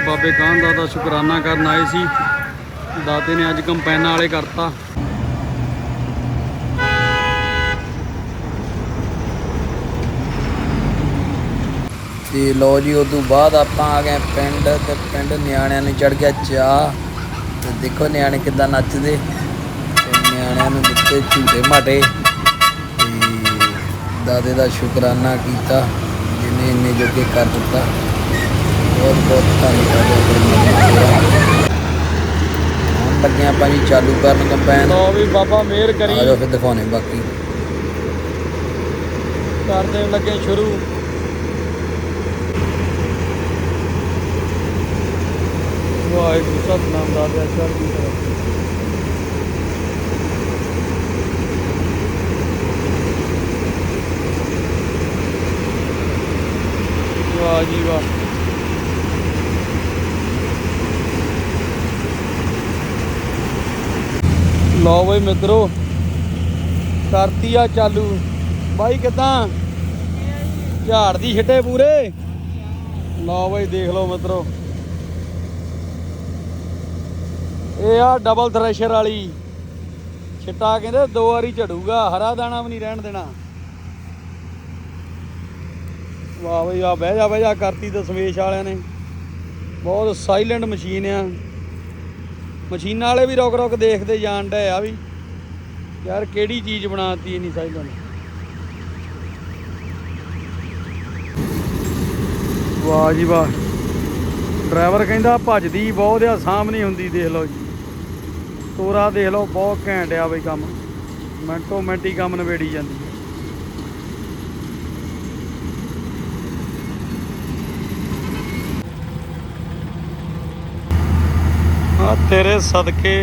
ਬਾਬੇ ਕਾਂਦਾ ਦਾ ਸ਼ੁਕਰਾਨਾ ਕਰਨ ਆਏ ਸੀ। ਦਾਤੇ ਨੇ ਅੱਜ ਕੰਪੈਨਾਂ ਵਾਲੇ ਕਰਤਾ। ਤੇ ਲੋ ਜੀ, ਉਦੋਂ ਬਾਅਦ ਆਪਾਂ ਆ ਗਏ ਪਿੰਡ ਤੇ ਪਿੰਡ ਨਿਆਣਿਆਂ ਨੂੰ ਚੜ ਗਿਆ ਚਾਹ ਤੇ ਦੇਖੋ ਨਿਆਣੇ ਕਿੱਦਾਂ ਨੱਚਦੇ। ਤੇ ਨਿਆਣਿਆਂ ਨੂੰ ਦਿੱਤੇ ਝੂਟੇ ਮਾਟੇ। ਤੇ ਦਾਦੇ ਦਾ ਸ਼ੁਕਰਾਨਾ ਕੀਤਾ, ਜਿਹਨੇ ਇੰਨੇ ਜੋਗੇ ਕਰ ਦਿੱਤਾ। ਬਹੁਤ ਬਹੁਤ ਧੰਨਵਾਦ ਹੈ ਪਰਮਾਤਮਾ ਦਾ ਹੁਣ ਲੱਗੇ ਆਪਾਂ ਜੀ ਚਾਲੂ ਕਰਨ ਕੰਪੈਨ ਲੋ ਵੀ ਬਾਬਾ ਮਿਹਰ ਕਰੀ ਆ ਜਾਓ ਫਿਰ ਦਿਖਾਉਣੇ ਬਾਕੀ ਕਰਦੇ ਲੱਗੇ ਸ਼ੁਰੂ ਵਾਹਿਗੁਰੂ ਸਤਨਾਮ ਦਾ ਪਿਆ ਚੜ੍ਹਦੀ ਕਲਾ ਵਾਹ ਜੀ ਵਾਹ ਲਓ ਬਈ ਮਿੱਤਰੋ ਕਰਤੀ ਆ ਚਾਲੂ। ਬਾਈ ਕਿਦਾਂ? ਝਾੜ ਦੀ ਛਿੱਟੇ ਪੂਰੇ? ਲਓ ਬਾਈ ਦੇਖ ਲਓ ਮਿੱਤਰੋ। ਇਹ ਆ ਡਬਲ ਥ੍ਰੈਸ਼ਰ ਵਾਲੀ। ਛਿੱਟਾ ਕਹਿੰਦੇ ਦੋ ਵਾਰੀ ਝੜੂਗਾ, ਹਰਾ ਦਾਣਾ ਵੀ ਨਹੀਂ ਰਹਿਣ ਦੇਣਾ। ਵਾਹ ਬਈ ਆ ਬਹਿ ਜਾ ਬਹਿ ਜਾ ਕਰਤੀ ਦਸਮੇਸ਼ ਵਾਲਿਆਂ ਨੇ। ਬਹੁਤ ਸਾਇਲੈਂਟ ਮਸ਼ੀਨ ਆ। ਮਸ਼ੀਨਾਂ ਵਾਲੇ ਵੀ ਰੁਕ ਰੁਕ ਦੇਖਦੇ ਜਾਣ ਡਏ ਆ ਵੀ ਯਾਰ ਕਿਹੜੀ ਚੀਜ਼ ਬਣਾਤੀ ਨਹੀਂ ਸਾਇਲੈਂਟ ਵਾਹ ਜੀ ਵਾਹ। ਡਰਾਈਵਰ ਕਹਿੰਦਾ ਭੱਜਦੀ ਬਹੁਤ ਆ ਸਾਹਮਣੇ ਹੁੰਦੀ, ਦੇਖ ਲਓ ਜੀ। ਤੋਰਾ ਦੇਖ ਲਓ, ਬਹੁਤ ਘੈਂਟ ਆ ਬਈ ਕੰਮ। ਮਿੰਟੋ ਮਿੰਟ ਹੀ ਕੰਮ ਨਵੇੜੀ ਜਾਂਦੀ ਹੈ ਆ ਤੇਰੇ ਸਦਕੇ